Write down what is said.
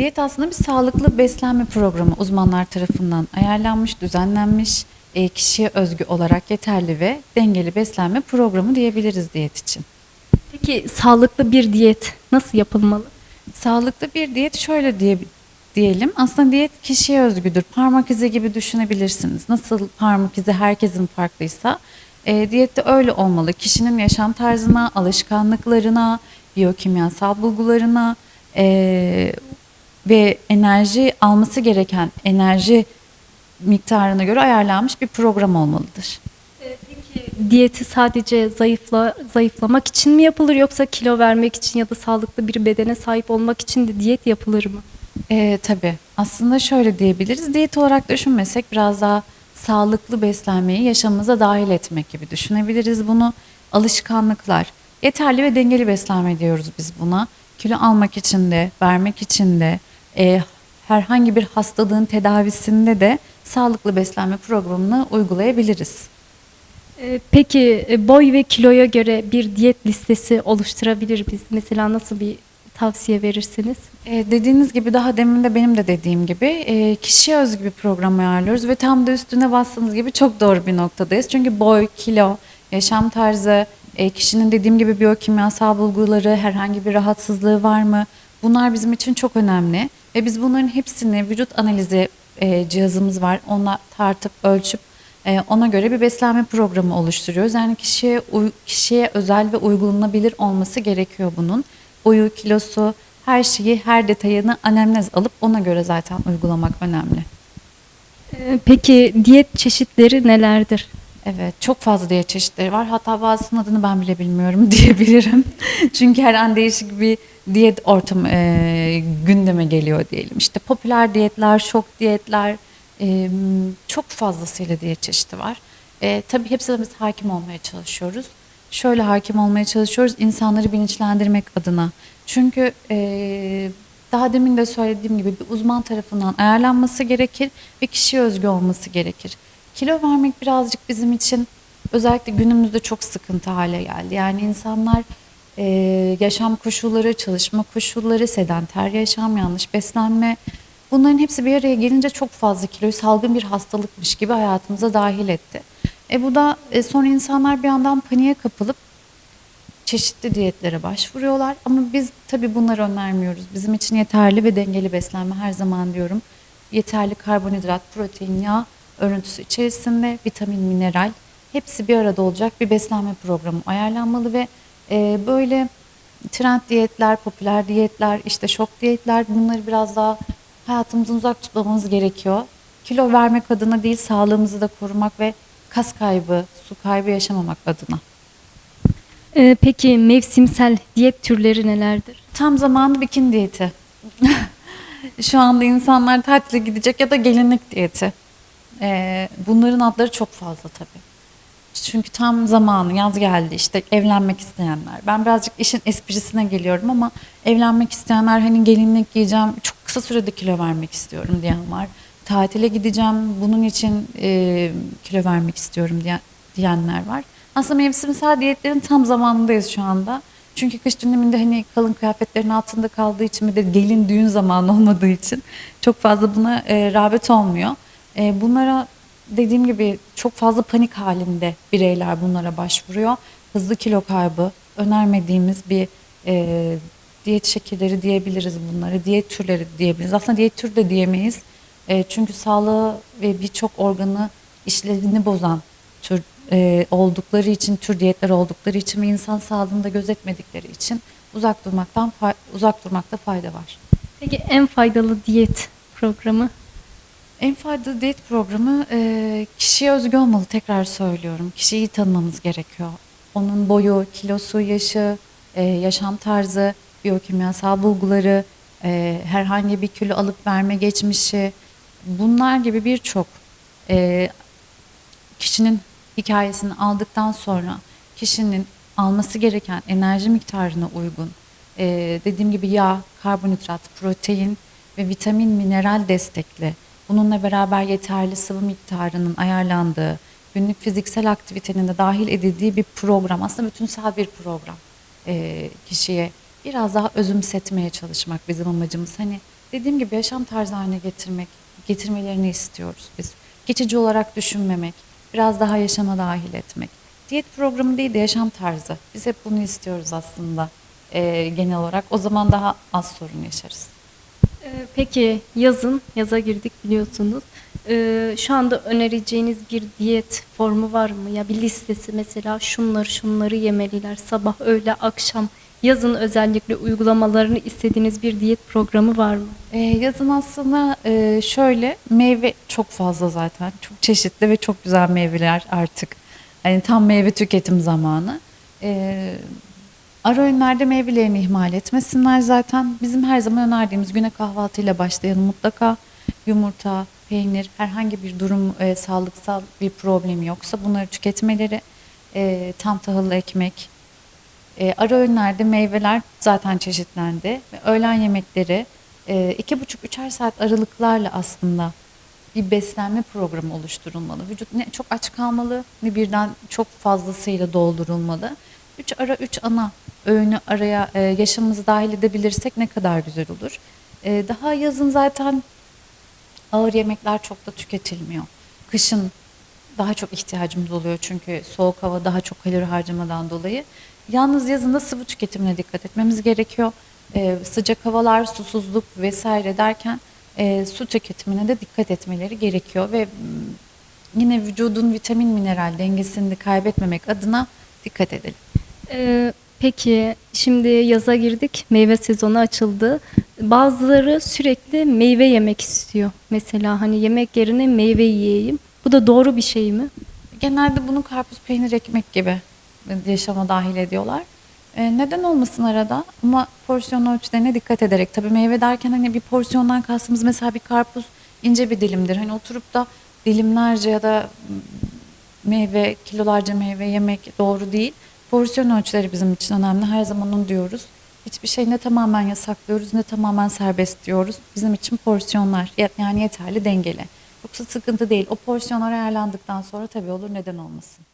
diyet aslında bir sağlıklı beslenme programı uzmanlar tarafından ayarlanmış, düzenlenmiş, e, kişiye özgü olarak yeterli ve dengeli beslenme programı diyebiliriz diyet için. Peki sağlıklı bir diyet nasıl yapılmalı? Sağlıklı bir diyet şöyle diye diyelim. Aslında diyet kişiye özgüdür. Parmak izi gibi düşünebilirsiniz. Nasıl parmak izi herkesin farklıysa e, diyet de öyle olmalı. Kişinin yaşam tarzına, alışkanlıklarına, biyokimyasal bulgularına e, ve enerji alması gereken enerji miktarına göre ayarlanmış bir program olmalıdır. Peki diyeti sadece zayıfla zayıflamak için mi yapılır yoksa kilo vermek için ya da sağlıklı bir bedene sahip olmak için de diyet yapılır mı? Ee, tabii. Aslında şöyle diyebiliriz. Diyet olarak düşünmesek biraz daha sağlıklı beslenmeyi yaşamımıza dahil etmek gibi düşünebiliriz bunu. Alışkanlıklar. Yeterli ve dengeli beslenme diyoruz biz buna. Kilo almak için de, vermek için de, e, herhangi bir hastalığın tedavisinde de sağlıklı beslenme programını uygulayabiliriz. Ee, Peki e, boy ve kiloya göre bir diyet listesi oluşturabilir biz. Mesela nasıl bir tavsiye verirsiniz? E, dediğiniz gibi daha demin de benim de dediğim gibi e, kişiye özgü bir program ayarlıyoruz ve tam da üstüne bastığınız gibi çok doğru bir noktadayız. Çünkü boy, kilo, yaşam tarzı, e, kişinin dediğim gibi biyokimyasal bulguları, herhangi bir rahatsızlığı var mı? Bunlar bizim için çok önemli ve biz bunların hepsini vücut analizi e, cihazımız var. Onunla tartıp ölçüp e, ona göre bir beslenme programı oluşturuyoruz. Yani kişiye kişiye özel ve uygulanabilir olması gerekiyor bunun. Boyu, kilosu, her şeyi, her detayını anemnez alıp ona göre zaten uygulamak önemli. Ee, Peki diyet çeşitleri nelerdir? Evet, çok fazla diyet çeşitleri var. Hatta bazısının adını ben bile bilmiyorum diyebilirim. Çünkü her an değişik bir diyet ortamı e, gündeme geliyor diyelim. İşte popüler diyetler, şok diyetler, e, çok fazlasıyla diyet çeşidi var. E, tabii hepsine biz hakim olmaya çalışıyoruz. Şöyle hakim olmaya çalışıyoruz, insanları bilinçlendirmek adına. Çünkü e, daha demin de söylediğim gibi bir uzman tarafından ayarlanması gerekir ve kişiye özgü olması gerekir. Kilo vermek birazcık bizim için özellikle günümüzde çok sıkıntı hale geldi. Yani insanlar e, yaşam koşulları, çalışma koşulları, sedanter yaşam, yanlış beslenme bunların hepsi bir araya gelince çok fazla kiloyu salgın bir hastalıkmış gibi hayatımıza dahil etti. E bu da e, sonra insanlar bir yandan paniğe kapılıp çeşitli diyetlere başvuruyorlar ama biz tabii bunları önermiyoruz. Bizim için yeterli ve dengeli beslenme her zaman diyorum. Yeterli karbonhidrat, protein, yağ örüntüsü içerisinde vitamin, mineral hepsi bir arada olacak bir beslenme programı ayarlanmalı ve e, böyle trend diyetler, popüler diyetler, işte şok diyetler bunları biraz daha hayatımızdan uzak tutmamız gerekiyor. Kilo vermek adına değil sağlığımızı da korumak ve kas kaybı, su kaybı yaşamamak adına. Ee, Peki mevsimsel diyet türleri nelerdir? Tam zamanlı bikini diyeti. Şu anda insanlar tatile gidecek ya da gelinlik diyeti. Ee, bunların adları çok fazla tabii. Çünkü tam zamanı yaz geldi işte evlenmek isteyenler. Ben birazcık işin esprisine geliyorum ama evlenmek isteyenler hani gelinlik giyeceğim çok kısa sürede kilo vermek istiyorum diyen var. Tatile gideceğim bunun için e, kilo vermek istiyorum diyen, diyenler var. Aslında mevsimsel diyetlerin tam zamanındayız şu anda. Çünkü kış döneminde hani kalın kıyafetlerin altında kaldığı için bir de gelin düğün zamanı olmadığı için çok fazla buna e, rağbet olmuyor. E, bunlara dediğim gibi çok fazla panik halinde bireyler bunlara başvuruyor. Hızlı kilo kaybı önermediğimiz bir e, diyet şekilleri diyebiliriz bunları. Diyet türleri diyebiliriz. Aslında diyet türü de diyemeyiz. E, çünkü sağlığı ve birçok organı işlevini bozan tür e, oldukları için, tür diyetler oldukları için ve insan sağlığını da gözetmedikleri için uzak durmaktan uzak durmakta fayda var. Peki en faydalı diyet programı? En faydalı diyet programı e, kişiye özgü olmalı tekrar söylüyorum. Kişiyi iyi tanımamız gerekiyor. Onun boyu, kilosu, yaşı, e, yaşam tarzı, biyokimyasal bulguları, e, herhangi bir kilo alıp verme geçmişi bunlar gibi birçok e, kişinin hikayesini aldıktan sonra kişinin alması gereken enerji miktarına uygun dediğim gibi yağ, karbonhidrat, protein ve vitamin, mineral destekli bununla beraber yeterli sıvı miktarının ayarlandığı, günlük fiziksel aktivitenin de dahil edildiği bir program. Aslında bütünsel bir program e, kişiye biraz daha özümsetmeye çalışmak bizim amacımız. Hani dediğim gibi yaşam tarzı haline getirmek, getirmelerini istiyoruz biz. Geçici olarak düşünmemek, biraz daha yaşama dahil etmek. Diyet programı değil de yaşam tarzı. Biz hep bunu istiyoruz aslında e, genel olarak. O zaman daha az sorun yaşarız. Ee, Peki yazın, yaza girdik biliyorsunuz. Ee, şu anda önereceğiniz bir diyet formu var mı? Ya bir listesi mesela şunları şunları yemeliler sabah, öğle, akşam. Yazın özellikle uygulamalarını istediğiniz bir diyet programı var mı? Ee, yazın aslında e, şöyle meyve çok fazla zaten. Çok çeşitli ve çok güzel meyveler artık. Hani tam meyve tüketim zamanı. Ee, ara öğünlerde meyvelerini ihmal etmesinler zaten. Bizim her zaman önerdiğimiz güne kahvaltıyla başlayalım mutlaka. Yumurta, peynir, herhangi bir durum e, sağlıksal bir problem yoksa bunları tüketmeleri. E, tam tahıllı ekmek, e, ara öğünlerde meyveler zaten çeşitlendi. Öğlen yemekleri e, iki buçuk üçer saat aralıklarla aslında bir beslenme programı oluşturulmalı. Vücut ne çok aç kalmalı ne birden çok fazlasıyla doldurulmalı. Üç ara üç ana öğünü araya e, yaşamımızı dahil edebilirsek ne kadar güzel olur. E, daha yazın zaten ağır yemekler çok da tüketilmiyor. Kışın daha çok ihtiyacımız oluyor çünkü soğuk hava daha çok kalori harcamadan dolayı. Yalnız yazında sıvı tüketimine dikkat etmemiz gerekiyor. Ee, sıcak havalar, susuzluk vesaire derken e, su tüketimine de dikkat etmeleri gerekiyor ve mm, yine vücudun vitamin mineral dengesini de kaybetmemek adına dikkat edelim. Ee, peki şimdi yaza girdik, meyve sezonu açıldı. Bazıları sürekli meyve yemek istiyor. Mesela hani yemek yerine meyve yiyeyim. Bu da doğru bir şey mi? Genelde bunu karpuz, peynir, ekmek gibi yaşama dahil ediyorlar. Ee, neden olmasın arada ama porsiyon ölçülerine dikkat ederek. Tabii meyve derken hani bir porsiyondan kastımız mesela bir karpuz ince bir dilimdir. Hani oturup da dilimlerce ya da meyve, kilolarca meyve yemek doğru değil. Porsiyon ölçüleri bizim için önemli. Her zaman onu diyoruz. Hiçbir şey ne tamamen yasaklıyoruz ne tamamen serbest diyoruz. Bizim için porsiyonlar yani yeterli dengeli. Yoksa sıkıntı değil. O porsiyonlar ayarlandıktan sonra tabii olur neden olmasın.